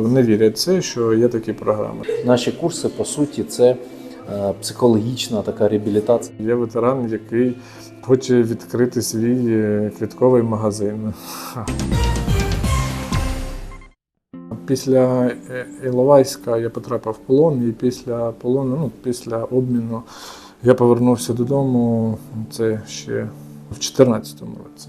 Не вірять в це, що є такі програми. Наші курси, по суті, це е, психологічна така реабілітація. Є ветеран, який хоче відкрити свій е, квітковий магазин. Після е, Іловайська я потрапив в полон, і після полону, ну, після обміну, я повернувся додому. Це ще в 2014 році.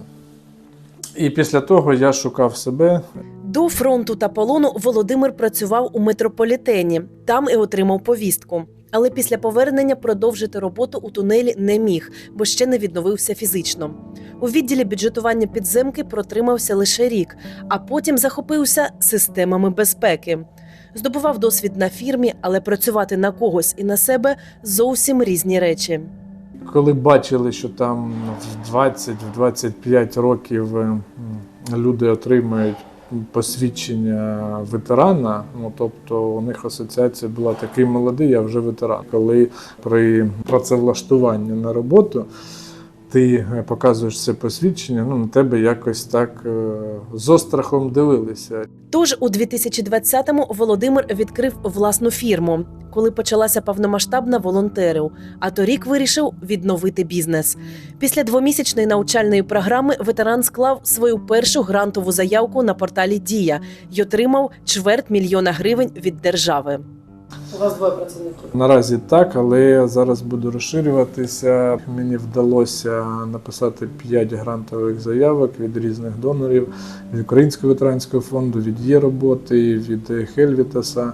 І після того я шукав себе, До фронту та полону Володимир працював у метрополітені. Там і отримав повістку. Але після повернення продовжити роботу у тунелі не міг, бо ще не відновився фізично. У відділі бюджетування підземки протримався лише рік, а потім захопився системами безпеки. Здобував досвід на фірмі, але працювати на когось і на себе зовсім різні речі. Коли бачили, що там в 20-25 років е, люди отримують посвідчення ветерана, ну тобто у них асоціація була такий молодий, я вже ветеран. Коли при працевлаштуванні на роботу ти е, показуєш це посвідчення, ну на тебе якось так е, з острахом дивилися. Тож у 2020-му Володимир відкрив власну фірму, коли почалася повномасштабна волонтерів. А торік вирішив відновити бізнес. Після двомісячної навчальної програми ветеран склав свою першу грантову заявку на порталі Дія й отримав чверть мільйона гривень від держави. У вас двоє працівників. Наразі так, але я зараз буду розширюватися. Мені вдалося написати 5 грантових заявок від різних донорів від Українського ветеранського фонду, від є роботи, від Хельвітаса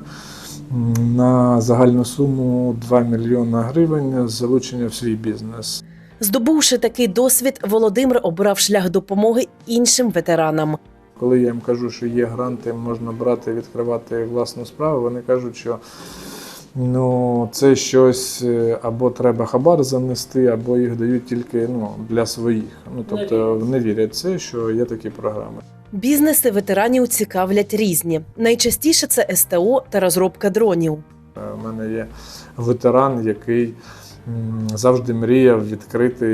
на загальну суму 2 мільйона гривень з залучення в свій бізнес. Здобувши такий досвід, Володимир обрав шлях допомоги іншим ветеранам. Коли я їм кажу, що є гранти, можна брати, відкривати власну справу, вони кажуть, що ну, це щось е, або треба хабар занести, або їх дають тільки ну, для своїх. Ну, тобто не вірять в це, що є такі програми. Бізнеси ветеранів цікавлять різні. Найчастіше це СТО та розробка дронів. Е, У мене є ветеран, який завжди мріяв відкрити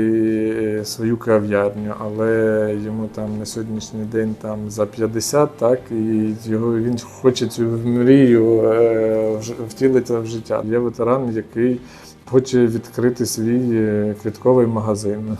е, свою кав'ярню, але йому там на сьогоднішній день там за 50, так, і його, він хоче цю мрію е, втілити в життя. Є ветеран, який хоче відкрити свій е, квітковий магазин.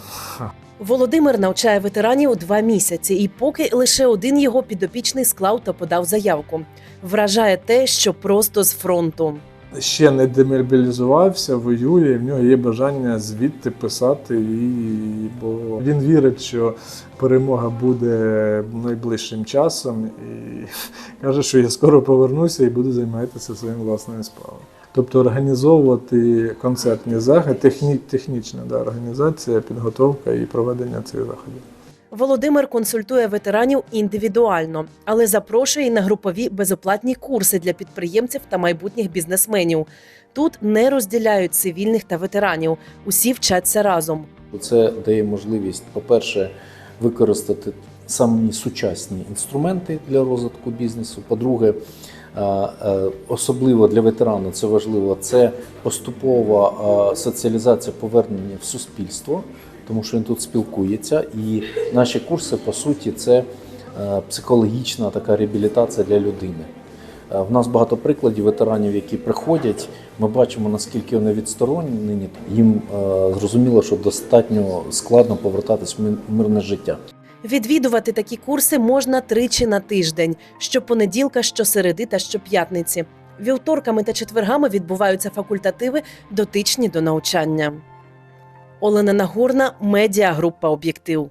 Володимир навчає ветеранів два місяці, і поки лише один його підопічний склав та подав заявку. Вражає те, що просто з фронту. Ще не демобілізувався, воює, і в нього є бажання звідти писати, і, бо він вірить, що перемога буде найближчим часом, і каже, що я скоро повернуся і буду займатися своїм власною справою. Тобто організовувати концертні заходи, техні, технічна да, організація, підготовка і проведення цих заходів. Володимир консультує ветеранів індивідуально, але запрошує на групові безоплатні курси для підприємців та майбутніх бізнесменів. Тут не розділяють цивільних та ветеранів. Усі вчаться разом. Це дає можливість, по-перше, використати самі сучасні інструменти для розвитку бізнесу. По-друге, е, е, особливо для ветерана це важливо, це поступова е, соціалізація повернення в суспільство, тому що він тут спілкується. І наші курси, по суті, це е, психологічна така реабілітація для людини. Е, В нас багато прикладів ветеранів, які приходять. Ми бачимо, наскільки вони відсторонені. Їм е, зрозуміло, що достатньо складно повертатись в мирне життя. Відвідувати такі курси можна тричі на тиждень: щопонеділка, щосереди та щоп'ятниці. Вівторками та четвергами відбуваються факультативи, дотичні до навчання. Олена Нагорна, медіагрупа Об'єктив.